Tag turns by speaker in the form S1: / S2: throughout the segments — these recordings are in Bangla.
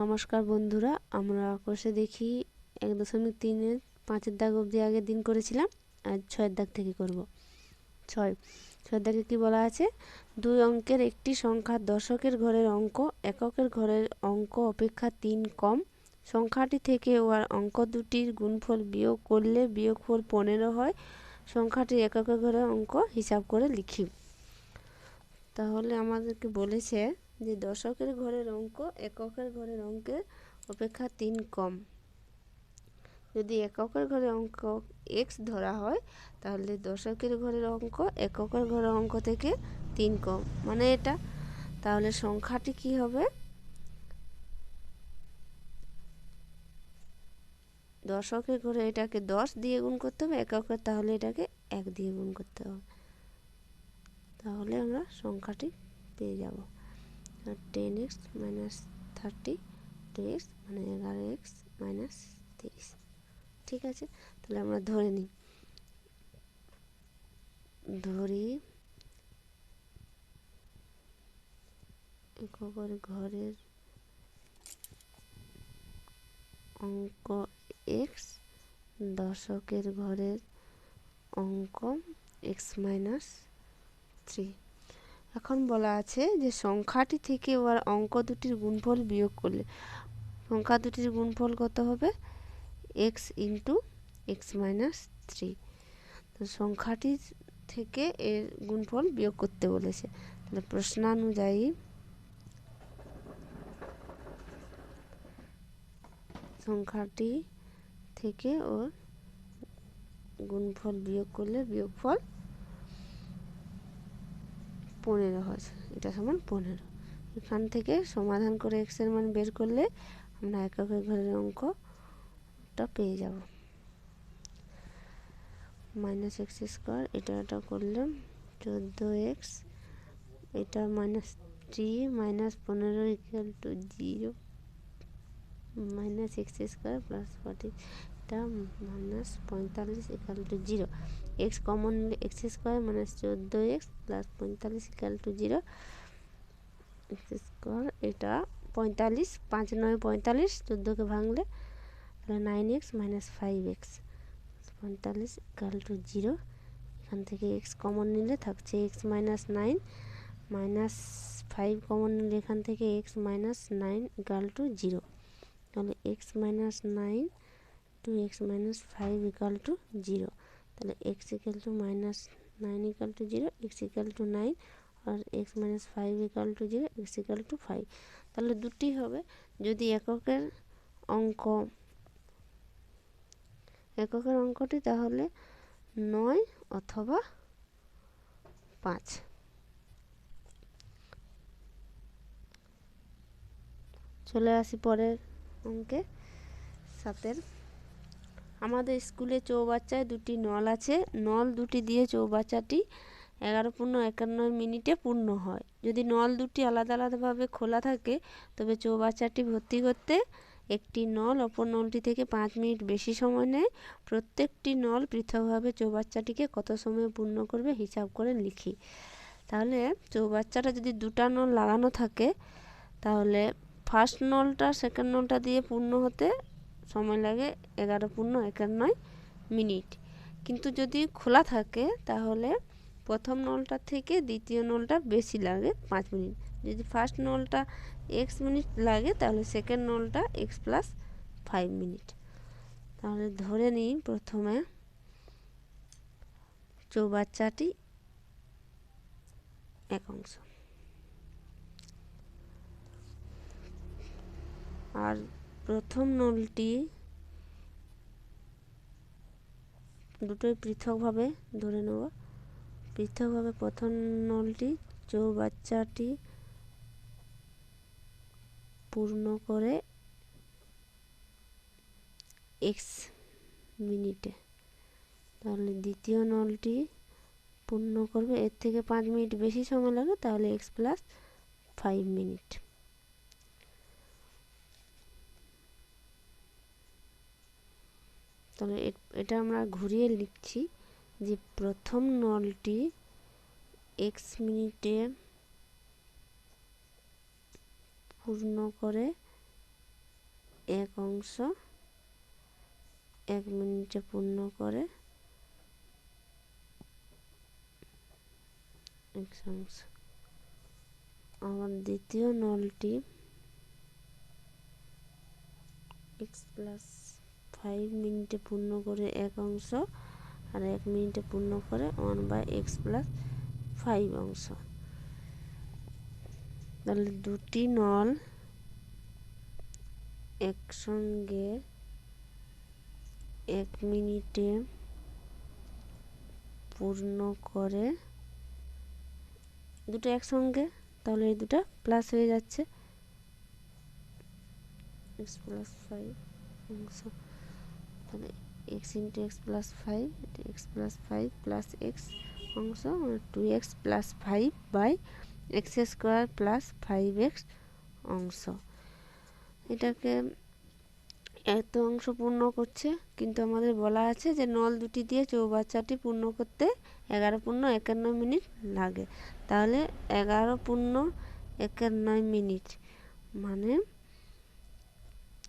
S1: নমস্কার বন্ধুরা, আমরা কোষে দেখি এক দশমিক তিনের, পাঁচের দাগ অবধি আগের দিন করেছিলাম, আর ছয়ের দাগ থেকে করব। ছয়। ছয়ের দাগে কী বলা আছে? দুই অঙ্কের একটি সংখ্যা দশকের ঘরের অঙ্ক, এককের ঘরের অঙ্ক অপেক্ষা তিন কম। সংখ্যাটি থেকে ওয়ার অঙ্ক দুটির গুণফল বিয়োগ করলে বিয়োগফল পনেরো হয়। সংখ্যাটি এককের ঘরের অঙ্ক হিসাব করে লিখি। তাহলে আমাদেরকে বলেছে যে দশকের ঘরের অঙ্ক, এককের ঘরের অঙ্কের অপেক্ষা তিন কম। যদি এককের ঘরের অঙ্ক এক্স ধরা হয়, তাহলে দশকের ঘরের অঙ্ক এককের ঘরের অঙ্ক থেকে তিন কম। মানে এটা। তাহলে সংখ্যাটি কি হবে? দশকের ঘরে এটাকে দশ দিয়ে গুণ করতে হবে, এককের তাহলে এটাকে এক দিয়ে গুণ করতে হবে। তাহলে আমরা সংখ্যাটি পেয়ে যাব। Ten x minus thirty two x মানে এগারো এক্স মাইনাস তিরিশ। ঠিক আছে? তাহলে আমরা ধরে নিই। ধরি এককের ঘরের অঙ্ক এক্স দশকের ঘরের অঙ্ক এক্স মাইনাস থ্রি এখন বলা আছে যে সংখ্যাটি থেকে ওর অঙ্ক দুটির গুণফল বিয়োগ করলে সংখ্যা দুটির গুণফল কত হবে? X into x minus three তো সংখ্যাটি থেকে এর গুণফল বিয়োগ করতে বলেছে। তাহলে প্রশ্নানুযায়ী সংখ্যাটি থেকে ওর গুণফল বিয়োগ করলে বিয়োগফল পনেরো হচ্ছে এটা সমান পনেরো। এখান থেকে সমাধান করে এক্সের মান বের করলে আমরা এককের ঘরের অঙ্কটা পেয়ে যাব। মাইনাস এক্স স্কোয়ার এটা এটা করলাম। চোদ্দ এক্স এটা মাইনাস থ্রি মাইনাস পনেরো equal to zero minus x square plus forty এটা মাইনাস পঁয়তাল্লিশ equal to zero x common নিলে এক্স স্কোয়ার মাইনাস চোদ্দ এক্স প্লাস পঁয়তাল্লিশ equal to zero x square এটা পঁয়তাল্লিশ, পাঁচ নয় পঁয়তাল্লিশ, চোদ্দোকে ভাঙলে তাহলে nine x minus five x পঁয়তাল্লিশ ইকাল টু জিরো এখান থেকে এক্স কমন নিলে থাকছে x minus nine minus five common নিলে এখান থেকে x minus nine equal to zero তাহলে x minus nine to x minus five equal to zero তাহলে x equal to minus nine equal to zero x equal to nine R x minus five equal to zero x equal to five তাহলে দুটি হবে। যদি এককের অঙ্ক, এককের অঙ্কটি তাহলে নয় অথবা পাঁচ। চলে আসি পরের অঙ্কে, সাতের। আমাদের স্কুলে চৌবাচ্চায় দুটি নল আছে। নল দুটি দিয়ে চৌবাচ্চাটি এগারো পূর্ণ একান্ন মিনিটে পূর্ণ হয়। যদি নল দুটি আলাদা আলাদাভাবে খোলা থাকে, তবে চৌবাচ্চাটি ভর্তি করতে একটি নল অপর নলটি থেকে পাঁচ মিনিট বেশি সময় নেয়। প্রত্যেকটি নল পৃথকভাবে চৌবাচ্চাটিকে কত সময় পূর্ণ করবে হিসাব করে লিখি। তাহলে চৌবাচ্চাটা যদি দুটা নল লাগানো থাকে, তাহলে ফার্স্ট নলটা সেকেন্ড নলটা দিয়ে পূর্ণ হতে সময় লাগে এগারো পূর্ণ একান্নয় মিনিট। কিন্তু যদি খোলা থাকে, তাহলে প্রথম নলটা থেকে দ্বিতীয় নলটা বেশি লাগে পাঁচ মিনিট। যদি ফার্স্ট নলটা এক্স মিনিট লাগে, তাহলে সেকেন্ড নলটা এক্স প্লাস ফাইভ মিনিট। তাহলে ধরে নিই প্রথমে চৌবাচ্চাটি এক অংশ। আর প্রথম নলটি দুটোই পৃথকভাবে ধরে নেব। পৃথকভাবে প্রথম নলটি চৌবাচ্চাটি পূর্ণ করে এক্স মিনিটে। তাহলে দ্বিতীয় নলটি পূর্ণ করবে। এর থেকে পাঁচ মিনিট বেশি সময় লাগে তাহলে এক্স প্লাস ফাইভ মিনিট। তাহলে এটা আমরা ঘুরিয়ে লিখছি যে প্রথম নলটি এক্স মিনিটে পূর্ণ করে এক অংশ, এক মিনিটে পূর্ণ করে এক অংশ। আবার দ্বিতীয় নলটি এক্স প্লাস ফাইভ মিনিটে পূর্ণ করে এক অংশ আর এক মিনিটে পূর্ণ করে one by x plus five অংশ। তাহলে দুটি নল একসঙ্গে এক মিনিটে পূর্ণ করে দুটো একসঙ্গে, তাহলে এই দুটো প্লাস হয়ে যাচ্ছে। এক্স প্লাস ফাইভ অংশ। তাহলে x into x plus five x plus five plus x অংশ two x plus five by x square plus five x অংশ। এটাকে এত অংশ পূর্ণ করছে, কিন্তু আমাদের বলা আছে যে নল দুটি দিয়ে চৌবাচ্চাটি পূর্ণ করতে এগারো পূর্ণ একান্ন মিনিট লাগে। তাহলে এগারো পূর্ণ একান্ন মিনিট মানে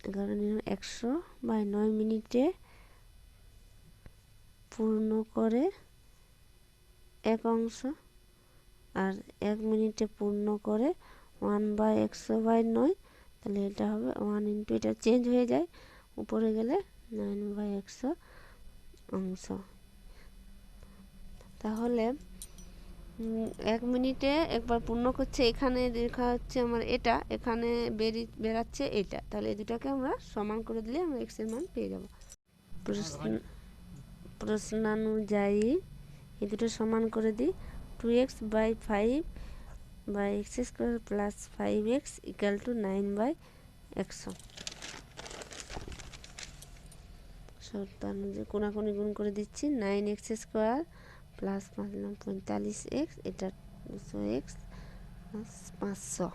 S1: এগারো একশো বাই নয় মিনিটে পূর্ণ করে এক অংশ আর এক মিনিটে পূর্ণ করে ওয়ান বাই একশো বাই নয়, তাহলে এটা হবে ওয়ান ইন্টু, এটা চেঞ্জ হয়ে যায়, উপরে গেলে নাইন বাই একশো অংশ। তাহলে এক মিনিটে একবার পূর্ণ করছে। এখানে দেখা হচ্ছে আমার এটা, এখানে বেরি, বেরাচ্ছে এটা। তাহলে এই দুটাকে আমরা সমান করে দিলে আমরা এক্সের মান পেয়ে যাব। প্রশ্ন, প্রশ্নানুযায়ী এই দুটো সমান করে দিই। Two x by five by x square plus five x equal to nine by একশো শর্তানুযায়ী কোনাকুনি গুণ করে দিচ্ছি। নাইন এক্স স্কোয়ার প্লাস পাঁচলাম পঁয়তাল্লিশ এক্স এটা দুশো এক্স প্লাস পাঁচশো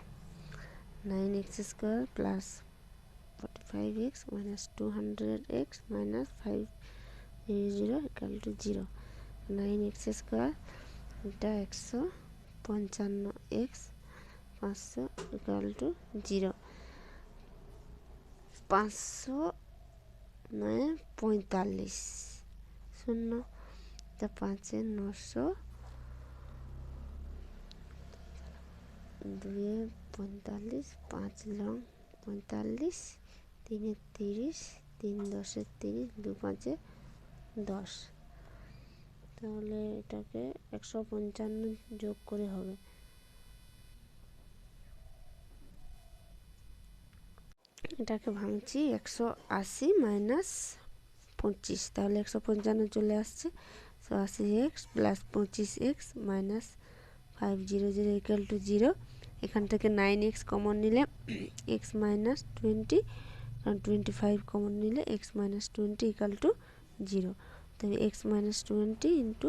S1: nine x square plus forty five x minus two hundred x minus five zero equal to zero nine x square এটা একশো পঞ্চান্ন এক্স পাঁচশো ইকাল টু জিরো পাঁচশো নয় পঁয়তাল্লিশ শূন্য তা পাঁচে নশো। দুয়ে পঁয়তাল্লিশ, পাঁচ লং পঁয়তাল্লিশ, তিনে তিরিশ, তিন দশে তিরিশ, দু পাঁচে দশ। তাহলে এটাকে একশো পঞ্চান্ন যোগ করে হবে। এটাকে ভাঙছি একশো আশি মাইনাস পঁচিশ, তাহলে একশো পঞ্চান্ন চলে আসছে। আশি এক্স প্লাস পঁচিশ x minus five zero zero equal to zero এখান থেকে নাইন এক্স কমন নিলে এক্স মাইনাস টোয়েন্টি কারণ টোয়েন্টি ফাইভ কমন নিলে x minus twenty equal to zero তবে x minus twenty into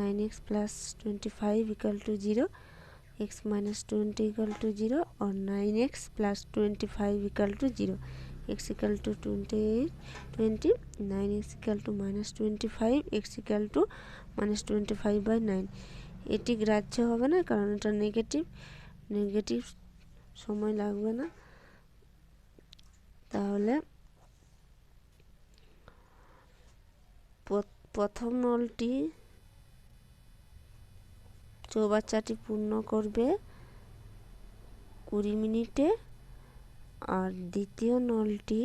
S1: nine x plus twenty five equal to zero x minus 20 equal to 0 or 9x plus 25 equal to 0 x equal to 28 20 9x equal to minus 25 x equal to minus 25 by 9 এটি গ্রাহ্য হবে না, কারণ এটা নেগেটিভ নেগেটিভ সময় লাগবে না। তাহলে প্রথম নলটি চৌবাচ্চাটি পূর্ণ করবে কুড়ি মিনিটে। আর দ্বিতীয় নলটি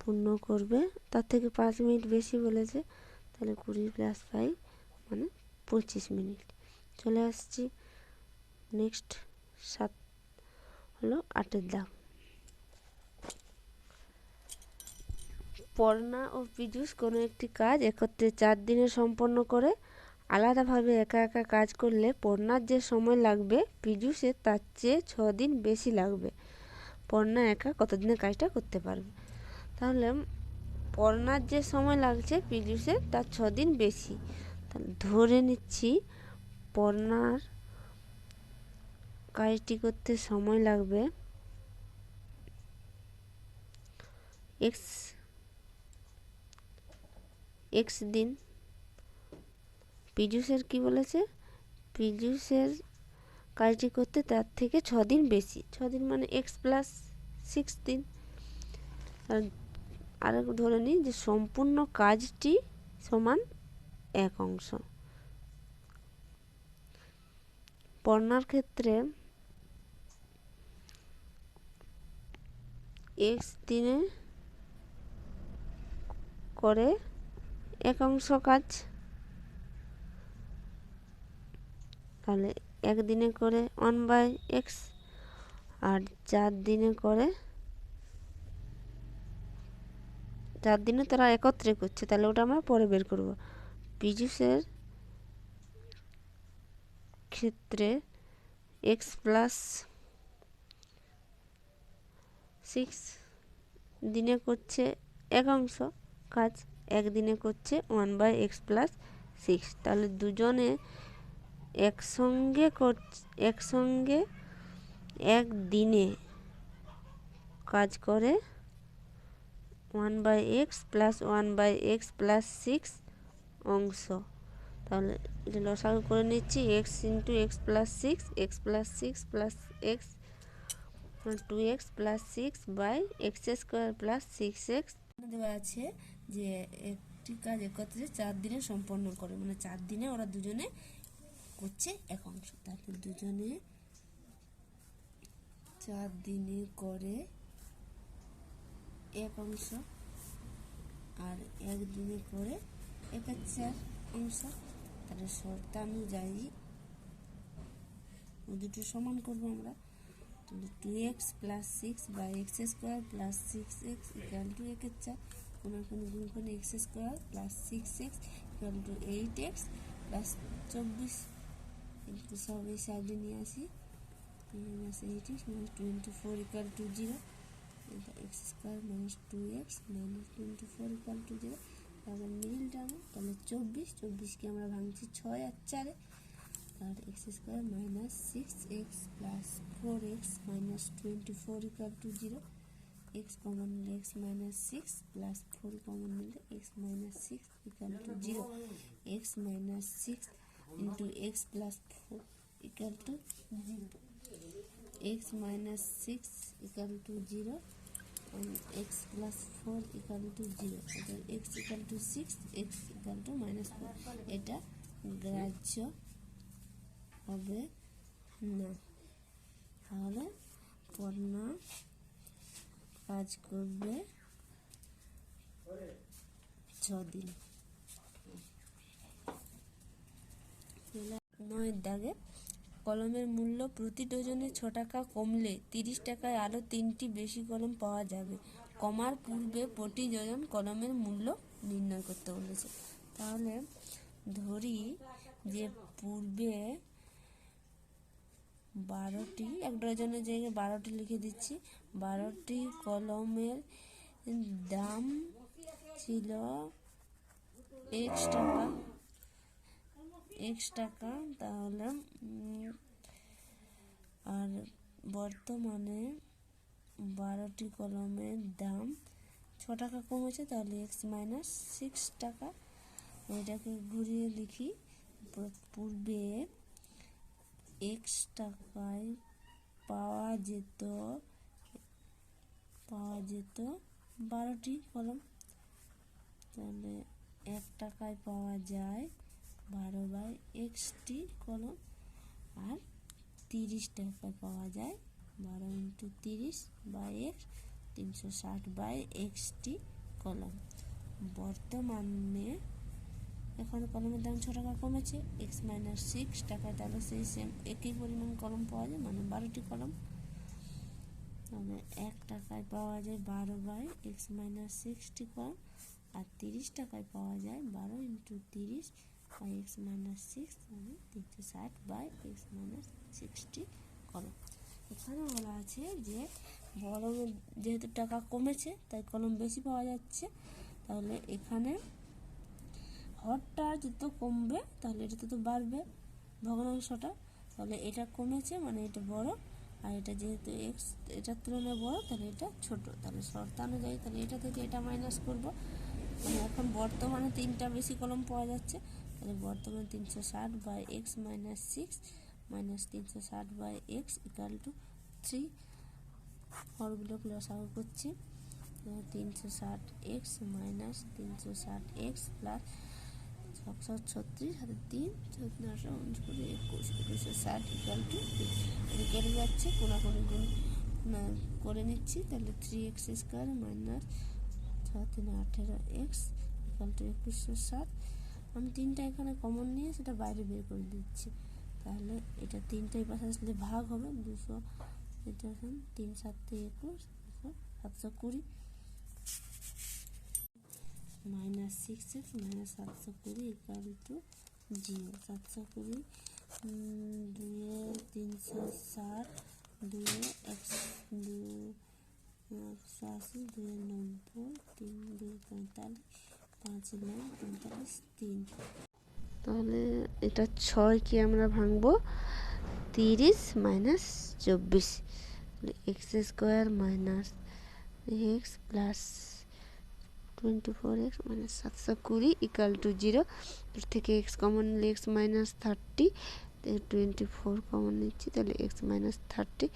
S1: পূর্ণ করবে। তার থেকে পাঁচ মিনিট বেশি বলেছে, তাহলে কুড়ি প্লাস ফাইভ মানে পঁচিশ মিনিট। চলে আসছি নেক্সট সাত হলো আটের দাগ পড়না ও পীযুষ কোনো একটি কাজ একত্রে চার দিনে সম্পন্ন করে, আলাদাভাবে একা একা কাজ করলে পড়নার যে সময় লাগবে, পীযুষের তার চেয়ে ছ দিন বেশি লাগবে। পড়না একা কতদিনে কাজটা করতে পারবে? তাহলে পড়নার যে সময় লাগছে পীযুষের তার ছ দিন বেশি। তাহলে ধরে নিচ্ছি পড়নার কাজটি করতে সময় লাগবে এক্স এক্স দিন। পীযুষের কি বলেছে? পীযুষের কাজটি করতে তার থেকে ছ দিন বেশি। ছ দিন মানে এক্স প্লাস সিক্স দিন। আর ধরে নিই যে সম্পূর্ণ কাজটি সমান এক অংশ। পড়নার ক্ষেত্রে এক্স দিনে করে এক অংশ কাজ। তাহলে একদিনে করে ওয়ান বাই এক্স আর চার দিনে করে চার দিনে তারা একত্রে করছে, তাহলে ওটা আমরা পরে বের করব। পীযুষের ক্ষেত্রে এক্স প্লাস সিক্স দিনে করছে এক অংশ, কাজ একদিনে করছে one by x plus six তাহলে দুজনে একসঙ্গে কর, একসঙ্গে এক দিনে কাজ করে one by x plus one by x plus six অংশ। তাহলে এটা লসাগু করে নিচ্ছি x into x plus six x plus six plus x two x plus six by x square plus six x দেওয়া আছে যে একটি কাজ একত্রে চার দিনে সম্পন্ন করে মানে চার দিনে ওরা দুজনে করছে। এক অংশ তাহলে দুজনে চার দিনে করে এক অংশ আর একদিনে করে এক চার অংশ। তাহলে শর্তানুযায়ী দুটো সমান করব আমরা। তাহলে টু এক্স প্লাস সিক্স বা x square plus six x equal to একের চার। কোনো কোনো গুণ করে x square plus six x equal to eight x plus চব্বিশ একটু সব এই সাইডে নিয়ে আসি। Minus eight x minus twenty four equal to zero x square minus two x minus twenty four equal to zero তারপর মিডিল টার্ম তাহলে চব্বিশ, চব্বিশকে আমরা ভাঙছি ছয় আর চারে। আর x square minus six x plus four x minus twenty four equal to zero x common নিলে x minus six plus four common নিলে x minus six equal to zero x minus six into x plus four equal to zero x minus six equal to zero x plus four equal to zero অর্থাৎ x equal to six x equal to minus four এটা গ্রাহ্য হবে না। তাহলে পড়না কাজ করবে ছদিন নয়ের দাগে কলমের মূল্য প্রতি ডজনে ছ টাকা কমলে তিরিশ টাকায় আরও তিনটি বেশি কলম পাওয়া যাবে। কমার পূর্বে প্রতি ডজন কলমের মূল্য নির্ণয় করতে বলেছে। তাহলে ধরি যে পূর্বে বারোটি, এক ডজনের জায়গায় বারোটি লিখে দিচ্ছি, বারোটি কলমের দাম ছিল এক্স টাকা। এক্স টাকা, তাহলে আর বর্তমানে বারোটি কলমের দাম ছ টাকা কমেছে, তাহলে এক্স মাইনাস সিক্স টাকা। এটাকে ঘুরিয়ে লিখি পূর্বে এক্স টাকায় পাওয়া যেত পাওয়া যেত বারোটি কলম। তাহলে এক টাকায় পাওয়া যায় বারো বাই এক্সটি কলম আর তিরিশ টাকায় পাওয়া যায়। বারো ইন্টু তিরিশ বাই এক্স তিনশো ষাট বাই এক্সটি কলম। বর্তমানে এখন কলমের দাম ছ টাকা কমেছে। এক্স মাইনাস সিক্স টাকায় তাহলে সেই সেম একই পরিমাণ কলম পাওয়া যায় মানে বারোটি কলম। মানে এক টাকায় পাওয়া যায় বারো বাই এক্স মাইনাস সিক্সটি কলম আর তিরিশ টাকায় পাওয়া যায় বারো ইন্টু তিরিশ বাই এক্স মাইনাস সিক্স মানে তিনশো ষাট বাই এক্স মাইনাস সিক্সটি কলম এখানে বলা আছে যে বলমের যেহেতু টাকা কমেছে, তাই কলম বেশি পাওয়া যাচ্ছে। তাহলে এখানে হরটা যত কমবে, তাহলে এটা তো বাড়বে ভগ্নাংশটা তাহলে এটা কমেছে মানে এটা বড়, আর এটা যেহেতু এক্স এটার তুলনায় বড়, তাহলে এটা ছোট। তাহলে শর্তানুযায়ী তাহলে এটা থেকে এটা মাইনাস করব। মানে এখন বর্তমানে তিনটা বেশি কলম পাওয়া যাচ্ছে। তাহলে বর্তমান তিনশো ষাট by x minus six minus তিনশো ষাট by x equal to three হরগুলোকে লসাগু করছি। তিনশো ষাট এক্স মাইনাস তিনশো ষাট এক্স প্লাস ছশো ছত্রিশ হাতে তিন উনচল্লিশ একুশ একুশশো ষাট ইকাল টু কেটে যাচ্ছে কোনাকুনি গুণ করে নিচ্ছি। তাহলে থ্রি এক্স স্কোয়ার মাইনাস ছ তিন আঠেরো এক্স ইকাল টু একুশশো ষাট। আমি তিনটা এখানে কমন নিয়ে সেটা বাইরে বের করে দিচ্ছি। তাহলে এটা তিনটাই পাশে আসলে ভাগ হবে, দুশো এটা এখন তিন, সাতে একুশ, দুশো, সাতশো কুড়ি। মাইনাস সিক্স এক্স মাইনাস সাতশো কুড়ি ইকাল টু জিরো সাতশো কুড়ি দুয়ে তিনশো ষাট দুয়ে একশো দুয়ে একশো আশি, দুয়ে নব্বই, তিন, দুয়ে পঁয়তাল্লিশ পাঁচ তিন তাহলে এটা ছয়কে আমরা ভাঙবো? তিরিশ মাইনাস চব্বিশ। X square minus x plus twenty four x minus সাতশো কুড়ি ইকাল টু জিরো এর থেকে এক্স কমন নিলে x minus thirty twenty four common নিচ্ছি, তাহলে x minus thirty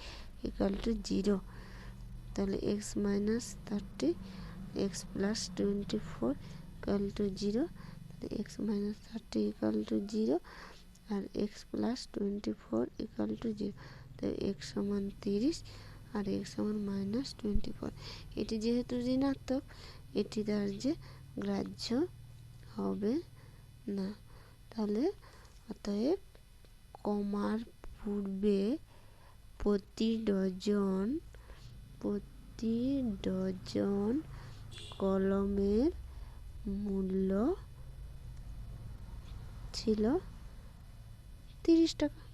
S1: equal to zero তাহলে x minus thirty, x plus twenty four equal to zero তাহলে x minus thirty equal to zero R x plus twenty four equal to zero তো এক্স সমান তিরিশ, আর এক্স সমান মাইনাস টোয়েন্টি ফোর এটি যেহেতু ঋণাত্মক, এটি তার যে গ্রাহ্য হবে না। তাহলে অতএব কমার পূর্বে প্রতি ডজন প্রতি ডজন কলমের মূল্য ছিল তিরিশ টাকা।